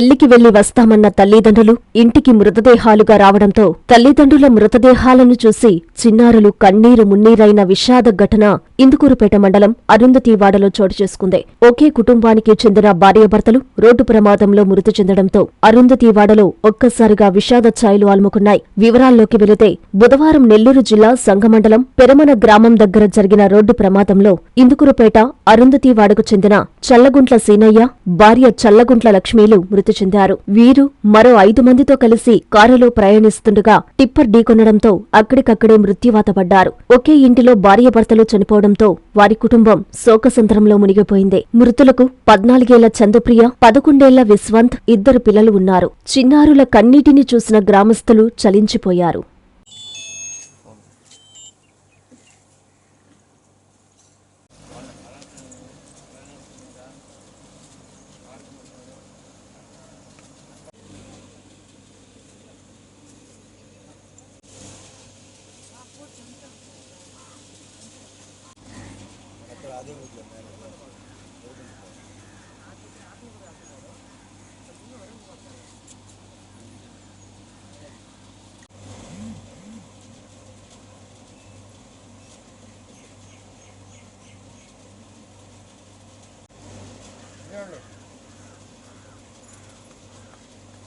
పెళ్ళికి వెళ్ళి వస్తామన్న తల్లిదండ్రులు ఇంటికి మృతదేహాలుగా రావడంతో తల్లిదండ్రుల మృతదేహాలను చూసి చిన్నారులు కన్నీరు మున్నీరైన విషాద ఘటన ఇందుకూరుపేట మండలం అరుంధతివాడలో చోటు చేసుకుంది. ఒకే కుటుంబానికి చెందిన భార్యాభర్తలు రోడ్డు ప్రమాదంలో మృతి చెందడంతో అరుంధతివాడలో ఒక్కసారిగా విషాద ఛాయలు అలుముకున్నాయి వివరాల్లోకి వెళితే బుధవారం నెల్లూరు జిల్లా సంఘమండలం పెరమన గ్రామం దగ్గర జరిగిన రోడ్డు ప్రమాదంలో ఇందుకూరుపేట అరుంధతివాడకు చెందిన చల్లగుంట్ల సీనయ్య భార్య చల్లగుంట్ల లక్ష్మీలు మృతి చెందారు. వీరు మరో ఐదు మందితో కలిసి కారులో ప్రయాణిస్తుండగా టిప్పర్ ఢీకొనడంతో అక్కడికక్కడే మృత్యువాత పడ్డారు. ఒకే ఇంటిలో భార్యాభర్తలు చనిపోవడంతో వారి కుటుంబం శోకసంద్రంలో మునిగిపోయింది. మృతులకు పద్నాలుగేళ్ళ చందుప్రియ పదకొండేళ్ళ విశ్వంత్ ఇద్దరు పిల్లలు ఉన్నారు. చిన్నారుల కన్నీటిని చూసిన గ్రామస్తులు చలించిపోయారు. அதே வீட்டில் மேலே Yeah, look.